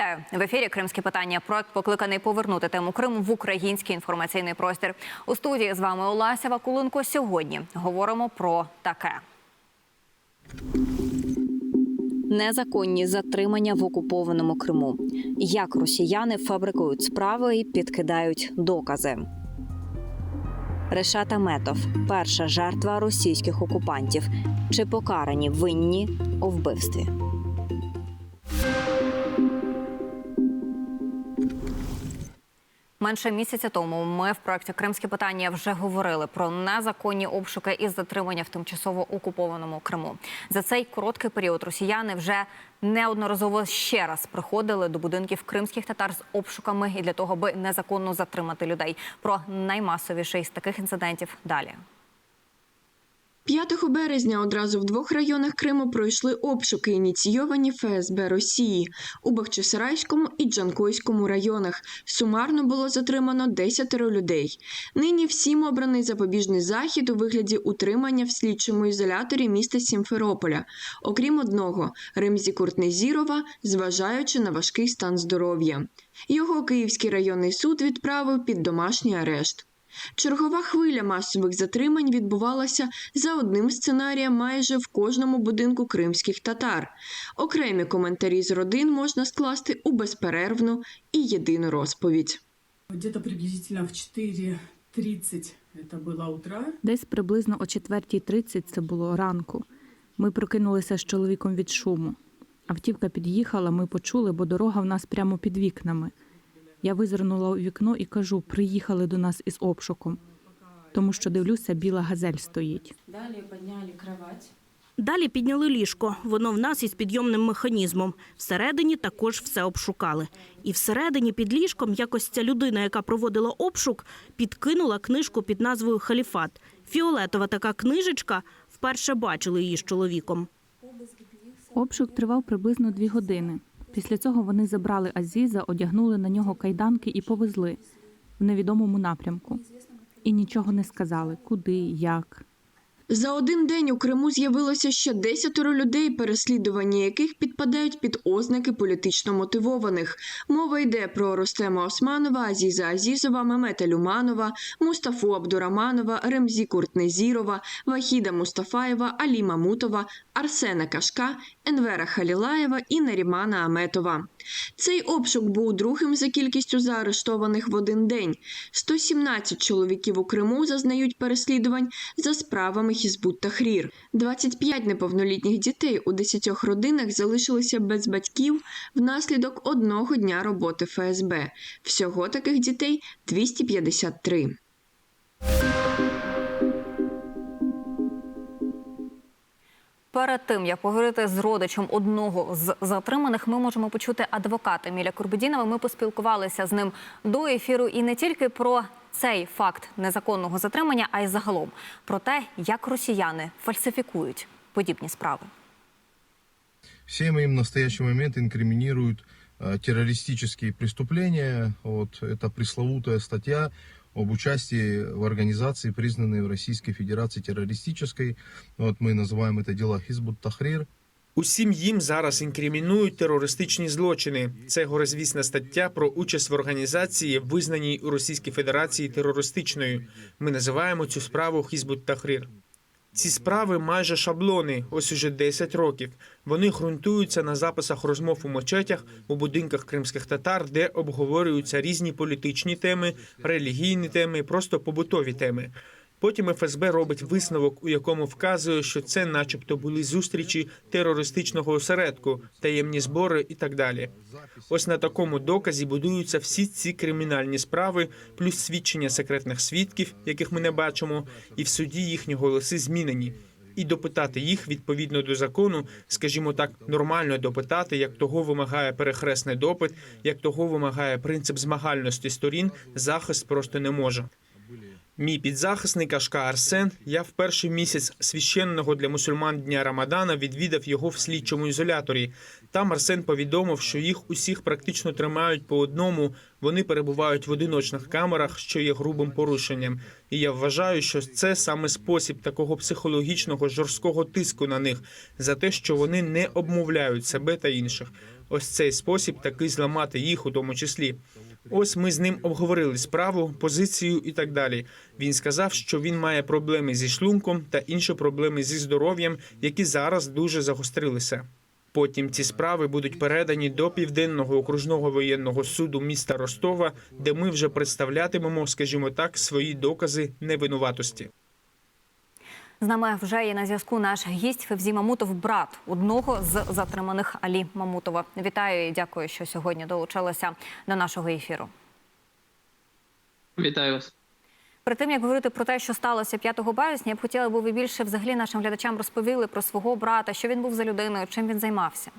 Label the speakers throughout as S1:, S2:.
S1: Вітаю в ефірі Кримське питання. Проект покликаний повернути тему Криму в український інформаційний простір. У студії з вами Олася Вакуленко. Сьогодні говоримо про таке. Незаконні затримання в окупованому Криму. Як росіяни фабрикують справи і підкидають докази. Решат Аметов – перша жертва російських окупантів. Чи покарані винні у вбивстві? Менше місяця тому ми в проєкті Кримське питання вже говорили про незаконні обшуки і затримання в тимчасово окупованому Криму. За цей короткий період росіяни вже неодноразово ще раз приходили до будинків кримських татар з обшуками і для того, аби незаконно затримати людей. Про наймасовіший з таких інцидентів далі.
S2: 5 березня одразу в двох районах Криму пройшли обшуки, ініційовані ФСБ Росії у Бахчисарайському і Джанкойському районах. Сумарно було затримано 10 людей. Нині всім обраний запобіжний захід у вигляді утримання в слідчому ізоляторі міста Сімферополя, окрім одного Ремзі Куртнезірова, зважаючи на важкий стан здоров'я. Його Київський районний суд відправив під домашній арешт. Чергова хвиля масових затримань відбувалася за одним сценарієм майже в кожному будинку кримських татар. Окремі коментарі з родин можна скласти у безперервну і єдину розповідь.
S3: Где-то приблизительно в 4.30 это было утра.
S4: Десь приблизно о 4.30 це було ранку. Ми прокинулися з чоловіком від шуму. Автівка під'їхала, ми почули, бо дорога в нас прямо під вікнами. Я визирнула у вікно і кажу: приїхали до нас із обшуком, тому що дивлюся, біла газель стоїть.
S5: Далі підняли кровать.
S6: Далі підняли ліжко. Воно в нас із підйомним механізмом. Всередині також все обшукали. І всередині під ліжком якось ця людина, яка проводила обшук, підкинула книжку під назвою Халіфат. Фіолетова така книжечка. Вперше бачили її з чоловіком.
S4: Обшук тривав приблизно дві години. Після цього вони забрали Азіза, одягнули на нього кайданки і повезли в невідомому напрямку. І нічого не сказали, куди, як.
S2: За один день у Криму з'явилося ще десятеро людей, переслідування яких підпадають під ознаки політично мотивованих. Мова йде про Ростема Османова, Азіза Азізова, Мемета Люманова, Мустафу Абдураманова, Ремзі Куртнезірова, Вахіда Мустафаєва, Алі Мамутова, Арсена Кашка, Енвера Халілаєва і Нарімана Аметова. Цей обшук був другим за кількістю заарештованих в один день. 117 чоловіків у Криму зазнають переслідувань за справами Хізбут Тахрір. 25 неповнолітніх дітей у 10 родинах залишилися без батьків внаслідок одного дня роботи ФСБ. Всього таких дітей 253.
S1: Перед тим як поговорити з родичем одного з затриманих, ми можемо почути адвоката Міля Курбедінова. Ми поспілкувалися з ним до ефіру і не тільки про цей факт незаконного затримання, а й загалом про те, як росіяни фальсифікують подібні справи.
S7: Всем им в настоящий момент инкриминируют э, террористические преступления. Вот это пресловутая статья об участии в организации, признанной в Российской Федерации террористической. Вот мы называем это дело Хизбут Тахрир.
S8: Усім їм зараз інкримінують терористичні злочини. Це горизвісна стаття про участь в організації, визнаній у Російській Федерації терористичною. Ми називаємо цю справу Хізбут Тахрір. Ці справи майже шаблони, ось уже 10 років. Вони ґрунтуються на записах розмов у мечетях, у будинках кримських татар, де обговорюються різні політичні теми, релігійні теми, просто побутові теми. Потім ФСБ робить висновок, у якому вказує, що це, начебто, були зустрічі терористичного осередку, таємні збори і так далі. Ось на такому доказі будуються всі ці кримінальні справи, плюс свідчення секретних свідків, яких ми не бачимо, і в суді їхні голоси змінені. І допитати їх відповідно до закону, скажімо так, нормально допитати, як того вимагає перехресний допит, як того вимагає принцип змагальності сторін, захист просто не може. Мій підзахисник Ашка Арсен. Я в перший місяць священного для мусульман дня Рамадана відвідав його в слідчому ізоляторі. Там Арсен повідомив, що їх усіх практично тримають по одному. Вони перебувають в одиночних камерах, що є грубим порушенням. І я вважаю, що це саме спосіб такого психологічного жорсткого тиску на них за те, що вони не обмовляють себе та інших. Ось цей спосіб таки зламати їх у тому числі. Ось ми з ним обговорили справу, позицію і так далі. Він сказав, що він має проблеми зі шлунком та інші проблеми зі здоров'ям, які зараз дуже загострилися. Потім ці справи будуть передані до південного окружного воєнного суду міста Ростова, де ми вже представлятимемо, скажімо так, свої докази невинуватості.
S1: З нами вже є на зв'язку наш гість Февзі Мамутов, брат одного з затриманих Алі Мамутова. Вітаю і дякую, що сьогодні долучилися до нашого ефіру.
S9: Вітаю вас.
S1: Перед тим як говорити про те, що сталося 5 березня, я б хотіла, аби ви більше взагалі нашим глядачам розповіли про свого брата, що він був за людиною, чим він займався.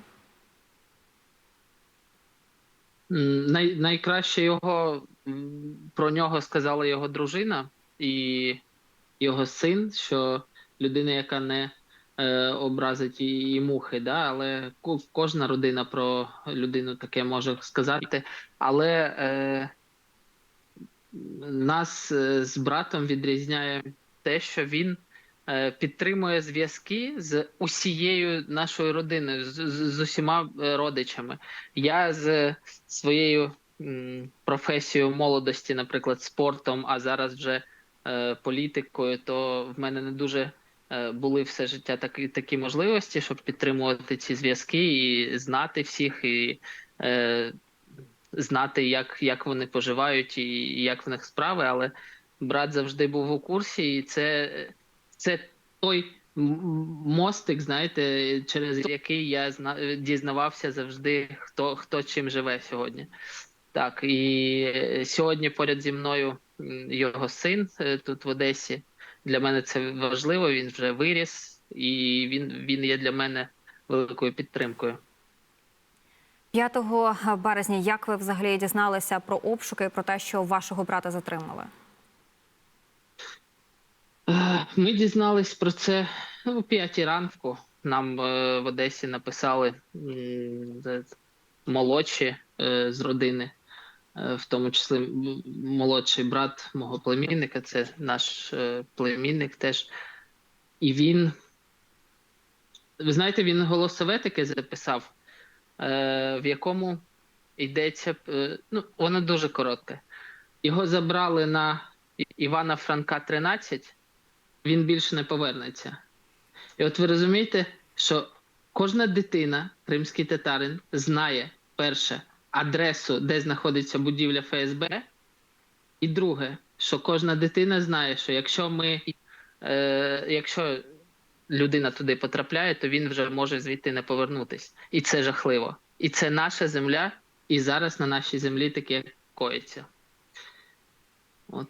S9: Най, найкраще його про нього сказала його дружина і його син, що людина, яка не е, образить і, і мухи, да? але кожна родина про людину таке може сказати. Але е, нас е, з братом відрізняє те, що він е, підтримує зв'язки з усією нашою родиною, з, з, з усіма е, родичами. Я з своєю професією молодості, наприклад, спортом, а зараз вже е, політикою, то в мене не дуже були все життя такі, такі можливості, щоб підтримувати ці зв'язки і знати всіх, і е, знати, як, як вони поживають і як в них справи. Але брат завжди був у курсі, і це, це той мостик, знаєте, через який я дізнавався завжди, хто, хто чим живе сьогодні. Так, і е, сьогодні поряд зі мною його син е, тут в Одесі. Для мене це важливо. Він вже виріс, і він, він є для мене великою підтримкою.
S1: 5 березня, як ви взагалі дізналися про обшуки і про те, що вашого брата затримали?
S9: Е, Ми дізнались про це о п'ятій ранку. Нам е, в Одесі написали молодші е, з родини, в тому числі молодший брат мого племінника, це наш е, племінник теж. І він, ви знаєте, він голосове таке записав, е, в якому йдеться, е, ну, воно дуже коротке. Його забрали на Івана Франка 13, він більше не повернеться. І от ви розумієте, що кожна дитина, кримський татарин, знає перше адресу, де знаходиться будівля ФСБ, і друге, що кожна дитина знає, що якщо ми, е, якщо людина туди потрапляє, то він вже може звідти не повернутись. І це жахливо. І це наша земля, і зараз на нашій землі таке коїться. От.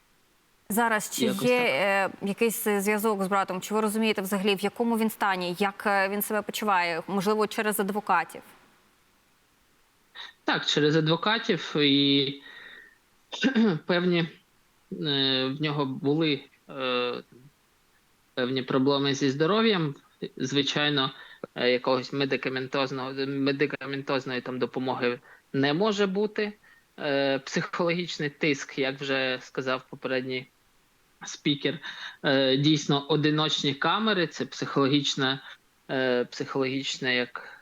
S1: Зараз чи
S9: Якось
S1: є е, якийсь зв'язок з братом? Чи ви розумієте взагалі, в якому він стані, як е, він себе почуває? Можливо, через адвокатів?
S9: Так, через адвокатів і певні е, в нього були е, певні проблеми зі здоров'ям. Звичайно, е, якогось медикаментозного медикаментозної там допомоги не може бути. Психологічний тиск, як вже сказав попередній спікер, дійсно одиночні камери це психологічна, психологічна як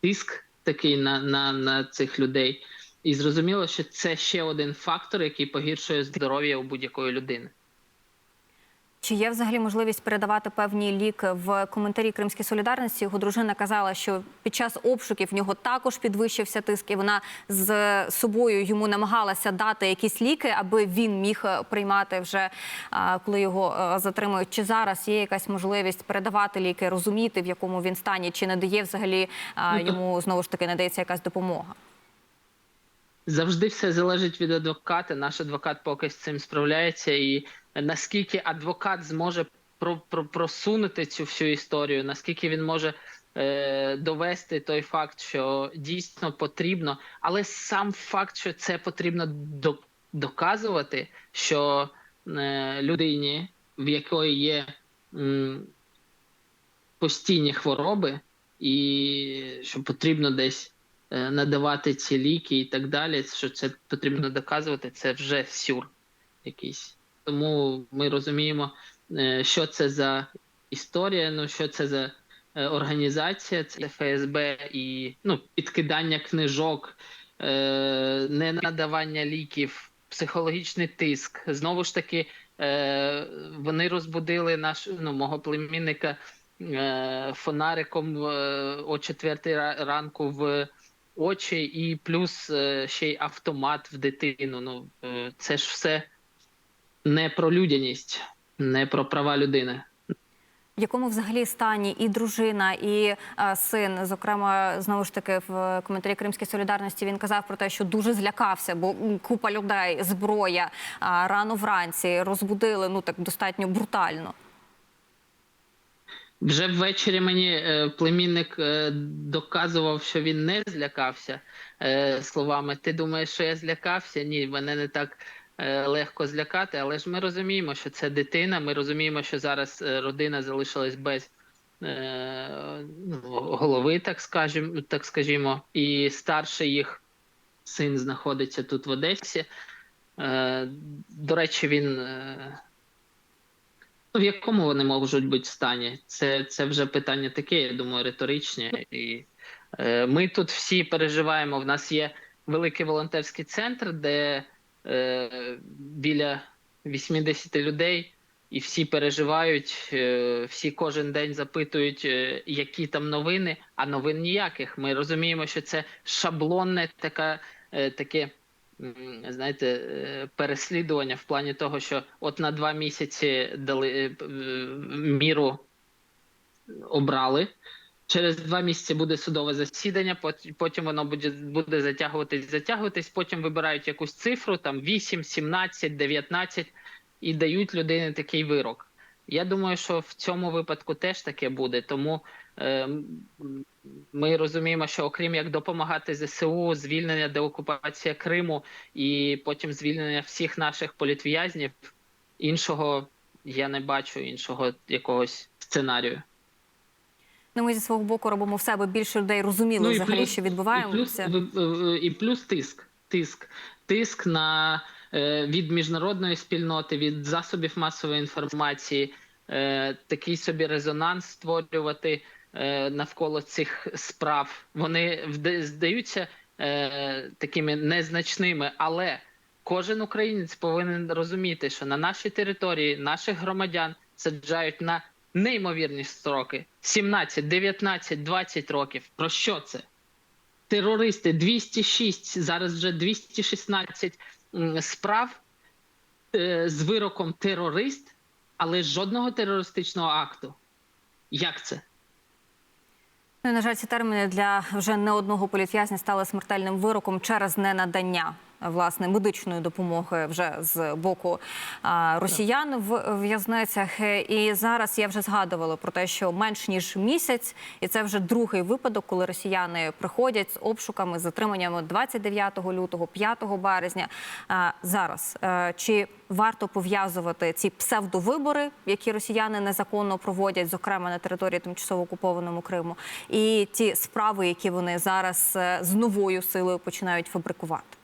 S9: тиск такий на, на, на цих людей. І зрозуміло, що це ще один фактор, який погіршує здоров'я у будь-якої людини.
S1: Чи є взагалі можливість передавати певні ліки в коментарі Кримській солідарності? Його дружина казала, що під час обшуків в нього також підвищився тиск, і вона з собою йому намагалася дати якісь ліки, аби він міг е, приймати вже коли його е, затримують. Чи зараз є якась можливість передавати ліки, розуміти в якому він стані, чи не дає взагалі
S9: Ну,
S1: йому знову ж таки надається якась допомога?
S9: Завжди все залежить від адвоката. Наш адвокат поки з цим справляється, і наскільки адвокат зможе про, про, просунути цю всю історію, наскільки він може е, довести той факт, що дійсно потрібно, але сам факт, що це потрібно до, доказувати, що е, людині, в якої є м, постійні хвороби, і що потрібно десь е, надавати ці ліки і так далі, що це потрібно доказувати, це вже сюр якийсь. Тому ми розуміємо, е, що це за історія, ну що це за е, організація, це ФСБ і ну, підкидання книжок, е, ненадавання ліків, психологічний тиск. Знову ж таки, вони розбудили наш ну, мого племінника фонариком о четвертій ранку в очі, і плюс ще й автомат в дитину. Ну, це ж все не про людяність, не про права людини.
S1: В якому взагалі стані і дружина, і е, син, зокрема, знову ж таки, в коментарі Кримської солідарності він казав про те, що дуже злякався, бо купа людей, зброя а, рано вранці розбудили ну так достатньо брутально.
S9: Вже ввечері мені е, племінник е, доказував, що він не злякався е, словами: Ти думаєш, що я злякався? Ні, мене не так е, легко злякати. Але ж ми розуміємо, що це дитина. Ми розуміємо, що зараз е, родина залишилась без е, ну, голови, так скажімо, так скажімо, і старший їх син знаходиться тут в Одесі. Е, до речі, він. Е, Ну, в якому вони можуть бути стані? Це, це вже питання таке, я думаю, риторичне. І е, ми тут всі переживаємо. В нас є великий волонтерський центр, де е, біля 80 людей, і всі переживають, е, всі кожен день запитують, е, які там новини, а новин ніяких. Ми розуміємо, що це шаблонне така, е, таке знаєте, е, переслідування в плані того, що от на два місяці дали е, е, міру обрали. Через два місяці буде судове засідання, пот- потім воно буде, буде затягуватись, затягуватись, потім вибирають якусь цифру, там 8, 17, 19, і дають людині такий вирок. Я думаю, що в цьому випадку теж таке буде. Тому е, ми розуміємо, що окрім як допомагати ЗСУ, звільнення деокупація Криму і потім звільнення всіх наших політв'язнів, іншого я не бачу іншого якогось сценарію.
S1: Ну, ми зі свого боку робимо все, аби більше людей розуміли взагалі, що
S9: Ну, І плюс,
S1: відбувається.
S9: ви- е, і плюс тиск. Тиск. Тиск на е, від міжнародної спільноти, від засобів масової інформації, е, такий собі резонанс створювати е, навколо цих справ. Вони здаються такими незначними, але кожен українець повинен розуміти, що на нашій території наших громадян саджають на неймовірні строки 17, 19, 20 років. Про що це? Терористи 206, зараз вже 216 справ е, з вироком терорист, але жодного терористичного акту. Як це?
S1: Ну, на жаль, ці терміни для вже не одного політв'язня стали смертельним вироком через ненадання власне медичної допомоги вже з боку росіян в в'язницях. І зараз я вже згадувала про те, що менш ніж місяць, і це вже другий випадок, коли росіяни приходять з обшуками, з затриманнями 29 лютого, 5 березня. Зараз е, чи варто пов'язувати ці псевдовибори, які росіяни незаконно проводять, зокрема на території тимчасово окупованому Криму, і ті справи, які вони зараз е, з новою силою починають фабрикувати?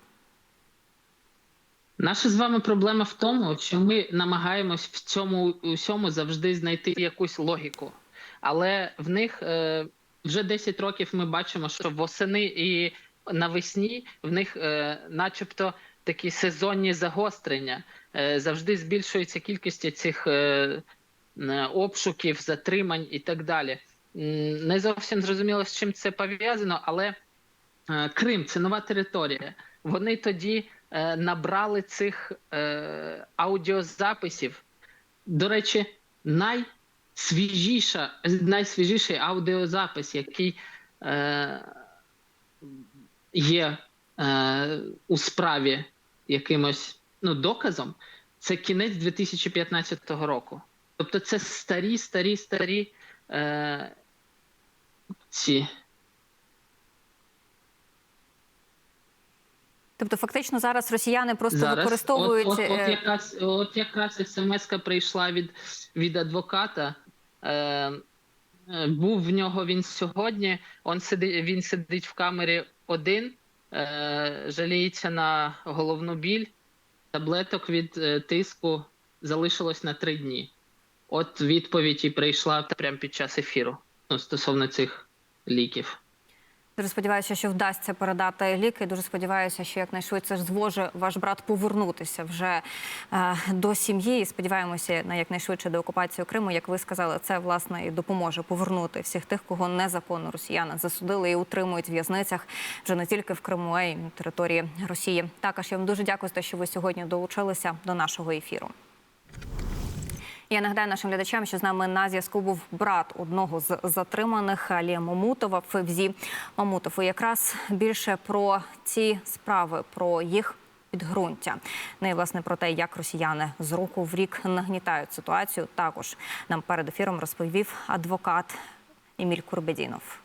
S9: Наша з вами проблема в тому, що ми намагаємось в цьому усьому завжди знайти якусь логіку. Але в них е, вже 10 років ми бачимо, що восени і навесні в них, е, начебто, такі сезонні загострення. Е, завжди збільшується кількість цих е, обшуків, затримань і так далі. Не зовсім зрозуміло, з чим це пов'язано, але е, Крим це нова територія. Вони тоді набрали цих е, аудіозаписів. До речі, найсвіжіша, найсвіжіший аудіозапис, який е, є е, у справі якимось ну, доказом, це кінець 2015 року. Тобто це старі, старі, старі е, ці.
S1: Тобто, фактично, зараз росіяни просто
S9: Зараз
S1: використовують
S9: от, от, от
S1: е,
S9: якраз от якраз смс прийшла від, від адвоката. Е, е, був в нього він сьогодні. Он сиди, він сидить в камері один, е, жаліється на головну біль. Таблеток від е, тиску залишилось на три дні. От відповідь і прийшла прямо під час ефіру. ну, стосовно цих ліків.
S1: Дуже сподіваюся, що вдасться передати ліки. Дуже сподіваюся, що якнайшвидше зможе ваш брат повернутися вже е, до сім'ї. І сподіваємося на якнайшвидше деокупацію Криму. Як ви сказали, це власне і допоможе повернути всіх тих, кого незаконно росіяни засудили і утримують в в'язницях вже не тільки в Криму, а й на території Росії. Також я вам дуже дякую за те, що ви сьогодні долучилися до нашого ефіру. Я нагадаю нашим глядачам, що з нами на зв'язку був брат одного з затриманих Алія Мамутова Февзі Мамутов. І якраз більше про ці справи, про їх підґрунтя. Ну і власне про те, як росіяни з року в рік нагнітають ситуацію. Також нам перед ефіром розповів адвокат Еміль Курбедінов.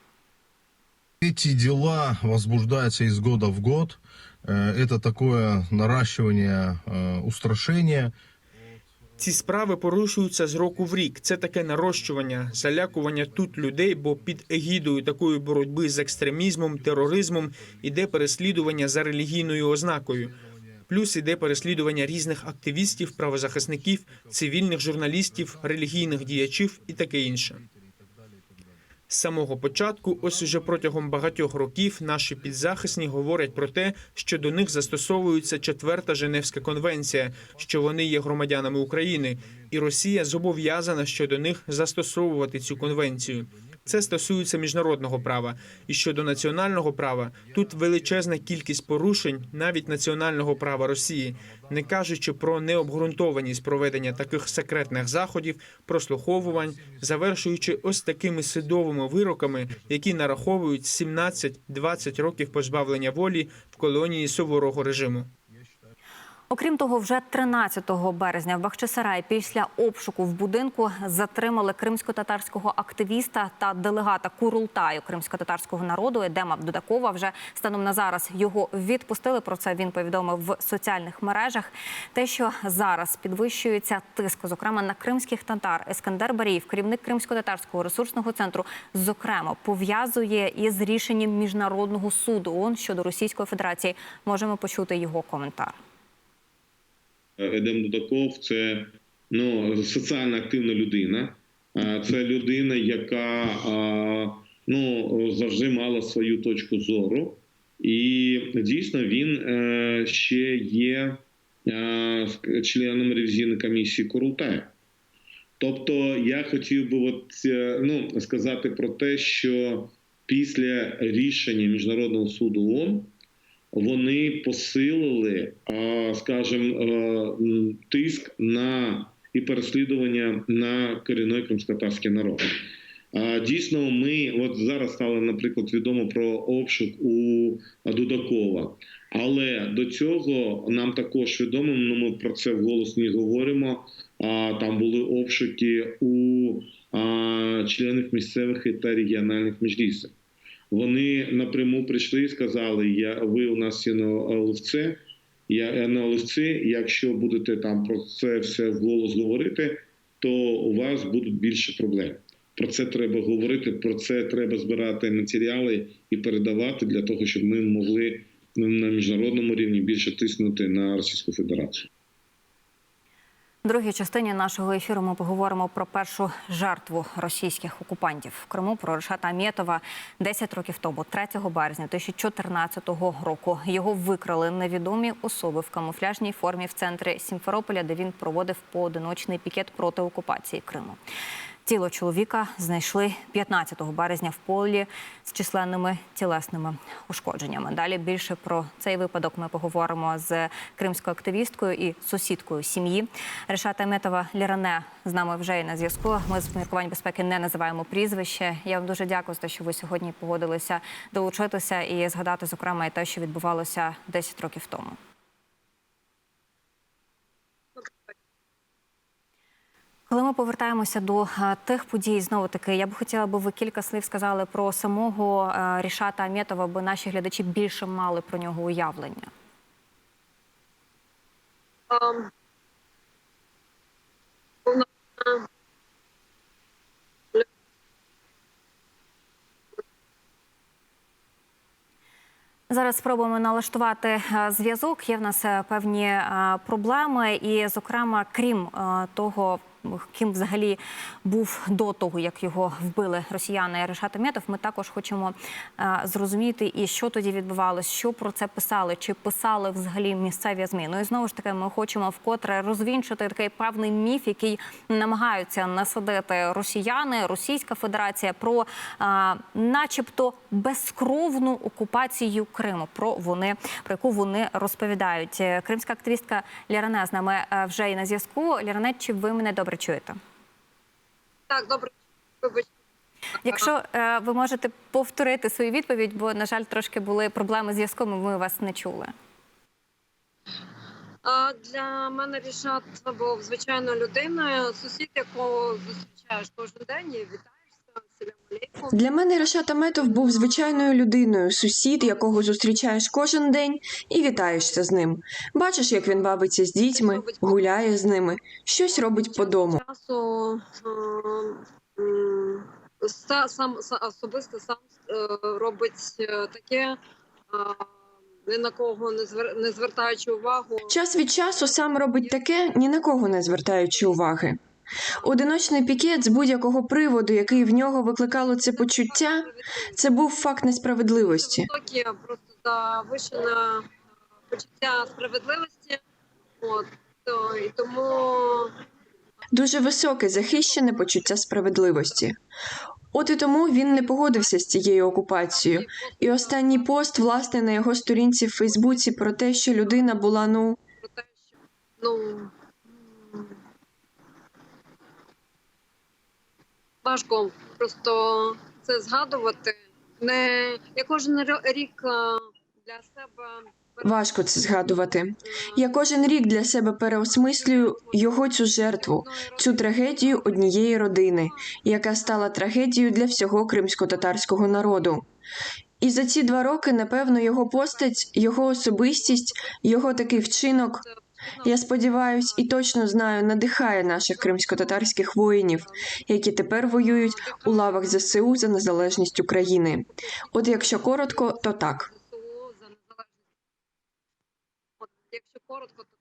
S7: Эти дела возбуждаются из года в год. Э, Это такое наращивание э, устрашения.
S8: ці справи порушуються з року в рік. Це таке нарощування, залякування тут людей, бо під егідою такої боротьби з екстремізмом, тероризмом іде переслідування за релігійною ознакою. Плюс іде переслідування різних активістів, правозахисників, цивільних журналістів, релігійних діячів і таке інше. З самого початку, ось уже протягом багатьох років, наші підзахисні говорять про те, що до них застосовується четверта Женевська конвенція, що вони є громадянами України, і Росія зобов'язана щодо них застосовувати цю конвенцію. Це стосується міжнародного права. І щодо національного права, тут величезна кількість порушень навіть національного права Росії, не кажучи про необґрунтованість проведення таких секретних заходів, прослуховувань, завершуючи ось такими судовими вироками, які нараховують 17-20 років позбавлення волі в колонії суворого режиму.
S1: Окрім того, вже 13 березня в Бахчисараї після обшуку в будинку затримали кримсько-татарського активіста та делегата Курултаю кримсько-татарського народу Едема Дудакова. Вже станом на зараз його відпустили. Про це він повідомив в соціальних мережах. Те, що зараз підвищується тиск, зокрема на кримських татар, Ескандер Баріїв, керівник кримсько-татарського ресурсного центру, зокрема пов'язує із рішенням міжнародного суду ООН щодо Російської Федерації. Можемо почути його коментар.
S10: Едем Дудаков це ну, соціально активна людина. Це людина, яка ну, завжди мала свою точку зору. І дійсно він е, ще є е, членом ревізійної комісії Курултаю. Тобто я хотів би от, е, ну, сказати про те, що після рішення Міжнародного суду ООН вони посилили, скажімо, е, тиск на і переслідування на корінний кримськотарський народ. Дійсно, ми от зараз стало, наприклад, відомо про обшук у Дудакова. Але до цього нам також відомо, ну ми про це вголос не говоримо. А там були обшуки у членів місцевих та регіональних міжлісів. Вони напряму прийшли і сказали: Я ви у нас є на оливце, я на оливці. Якщо будете там про це все вголос говорити, то у вас будуть більше проблем. Про це треба говорити, про це треба збирати матеріали і передавати для того, щоб ми могли на міжнародному рівні більше тиснути на Російську Федерацію.
S1: В другій частині нашого ефіру ми поговоримо про першу жертву російських окупантів в Криму. Про Решата Амєтова 10 років тому, 3 березня 2014 року. Його викрали невідомі особи в камуфляжній формі в центрі Сімферополя, де він проводив поодиночний пікет проти окупації Криму. Тіло чоловіка знайшли 15 березня в полі з численними тілесними ушкодженнями. Далі більше про цей випадок ми поговоримо з кримською активісткою і сусідкою сім'ї. Решата Метова Ліране з нами вже є на зв'язку. Ми з міркувань безпеки не називаємо прізвище. Я вам дуже дякую за те, що ви сьогодні погодилися долучитися і згадати, зокрема, і те, що відбувалося 10 років тому. Коли ми повертаємося до е, тих подій, знову таки, я б хотіла, би ви кілька слів сказали про самого е, Рішата Амєтова, аби наші глядачі більше мали про нього уявлення. Зараз спробуємо налаштувати е, зв'язок. Є в нас певні проблеми, і, зокрема, крім того ким взагалі був до того, як його вбили росіяни Решат Аметов, ми також хочемо е, зрозуміти, і що тоді відбувалось, що про це писали, чи писали взагалі місцеві ЗМІ. Ну і знову ж таки, ми хочемо вкотре розвінчити такий певний міф, який намагаються насадити росіяни, Російська Федерація про, е, начебто, безкровну окупацію Криму. Про вони про яку вони розповідають. Кримська активістка Ляране з нами е, вже і на зв'язку. Ляране, чи ви мене добре чуєте?
S11: Так, добре. Вибач.
S1: Якщо е, ви можете повторити свою відповідь, бо на жаль, трошки були проблеми з зв'язком, і ми вас не чули.
S11: А для мене Рішат був звичайною людиною, сусід, якого зустрічаєш кожен день і вітаєшся.
S2: Для мене Решат Аметов був звичайною людиною, сусід, якого зустрічаєш кожен день і вітаєшся з ним. Бачиш, як він бавиться з дітьми, гуляє з ними, щось робить по дому.
S11: Е, сам са- особисто сам е, робить е, таке, ні на кого не звер- не звертаючи увагу.
S2: Час від часу сам робить таке, ні на кого не звертаючи уваги. Одиночний пікет з будь-якого приводу, який в нього викликало це почуття, це був факт несправедливості.
S11: просто завишене е, почуття справедливості. От то, і тому
S2: Дуже високе захищене почуття справедливості. От і тому він не погодився з цією окупацією. І останній пост, власне, на його сторінці в Фейсбуці про те, що людина була ну
S11: про те, що ну важко просто це згадувати. Не я кожен рік е, для себе
S2: важко це згадувати. Я кожен рік для себе переосмислюю його цю жертву, цю трагедію однієї родини, яка стала трагедією для всього кримсько-татарського народу. І за ці два роки, напевно, його постать, його особистість, його такий вчинок. Я сподіваюсь і точно знаю, надихає наших кримсько-татарських воїнів, які тепер воюють у лавах ЗСУ за незалежність України. От якщо коротко, то так.
S11: Якщо коротко, то.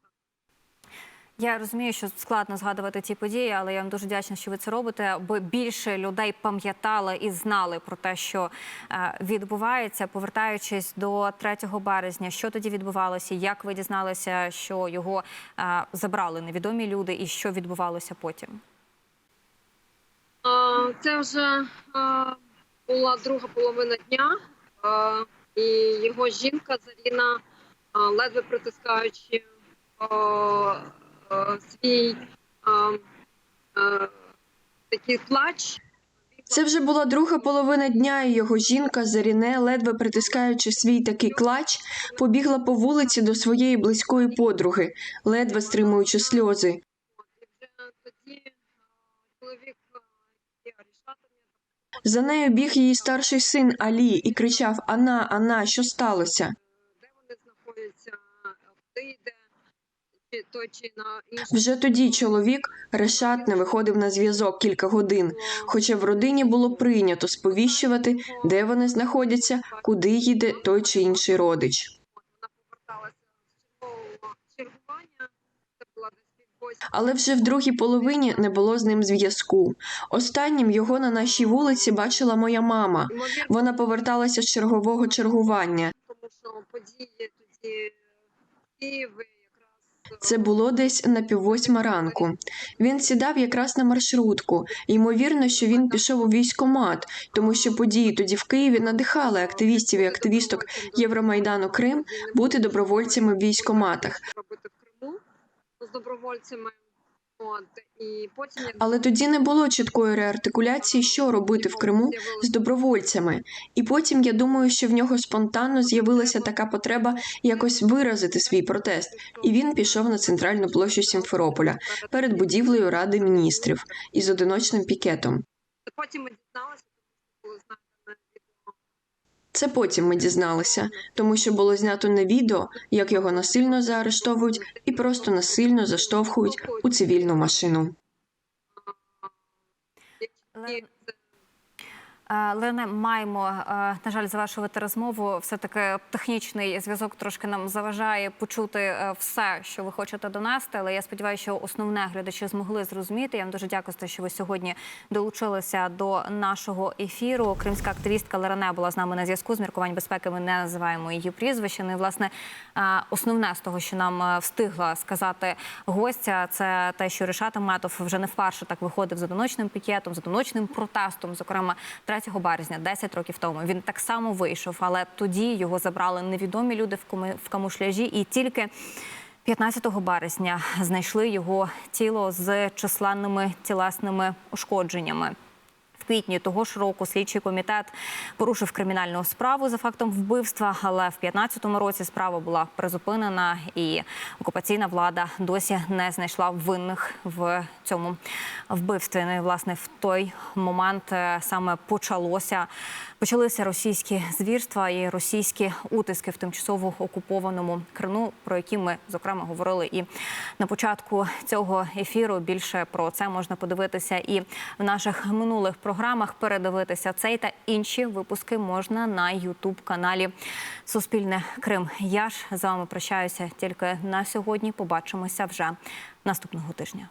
S1: Я розумію, що складно згадувати ці події, але я вам дуже вдячна, що ви це робите, аби більше людей пам'ятали і знали про те, що е, відбувається. Повертаючись до 3 березня, що тоді відбувалося, як ви дізналися, що його е, забрали невідомі люди, і що відбувалося потім?
S11: Це вже була друга половина дня, і його жінка Заріна, ледве притискаючи свій а, а, такий плач.
S2: Це вже була друга половина дня, і його жінка Заріне, ледве притискаючи свій такий клач, побігла по вулиці до своєї близької подруги, ледве стримуючи сльози. За нею біг її старший син Алі і кричав: Ана, Ана, що сталося?
S11: де вони знаходяться, куди йде, чи той чи на інший.
S2: Вже тоді чоловік Решат не виходив на зв'язок кілька годин, хоча в родині було прийнято сповіщувати, де вони знаходяться, куди їде той чи інший родич. Але вже в другій половині не було з ним зв'язку. Останнім його на нашій вулиці бачила моя мама. Вона поверталася з чергового чергування.
S11: тому що події тоді Києві
S2: Це було десь на піввосьма ранку. Він сідав якраз на маршрутку. Ймовірно, що він пішов у військомат, тому що події тоді в Києві надихали активістів і активісток Євромайдану Крим бути добровольцями в військоматах.
S11: робити в Криму з добровольцями.
S2: Але тоді не було чіткої реартикуляції, що робити в Криму з добровольцями. І потім я думаю, що в нього спонтанно з'явилася така потреба якось виразити свій протест, і він пішов на центральну площу Сімферополя перед будівлею Ради міністрів із одиночним пікетом.
S11: потім ми дізналися,
S2: Це потім ми дізналися, тому що було знято на відео, як його насильно заарештовують і просто насильно заштовхують у цивільну машину.
S1: Е, Лене, маємо, е, на жаль, завершувати розмову. Все-таки технічний зв'язок трошки нам заважає почути е, все, що ви хочете донести. Але я сподіваюся, що основне глядачі змогли зрозуміти. Я вам дуже дякую, що ви сьогодні долучилися до нашого ефіру. Кримська активістка Лерене була з нами на зв'язку. З міркувань безпеки ми не називаємо її прізвище. Ну і власне основне з того, що нам встигла сказати гостя, це те, що Ришат Аметов вже не вперше так виходив з одиночним пікетом, з одиночним протестом. Зокрема, 3 березня, 10 років тому, він так само вийшов, але тоді його забрали невідомі люди в камушляжі, і тільки 15 березня знайшли його тіло з численними тілесними ушкодженнями. Квітні того ж року слідчий комітет порушив кримінальну справу за фактом вбивства, але в 15-му році справа була призупинена, і окупаційна влада досі не знайшла винних в цьому вбивстві. Ну і власне в той момент е, саме почалося почалися російські звірства і російські утиски в тимчасово окупованому Криму, про які ми зокрема говорили і на початку цього ефіру. Більше про це можна подивитися і в наших минулих програмах. Передивитися цей та інші випуски можна на Ютуб каналі Суспільне Крим. Я ж з вами прощаюся тільки на сьогодні. Побачимося вже наступного тижня.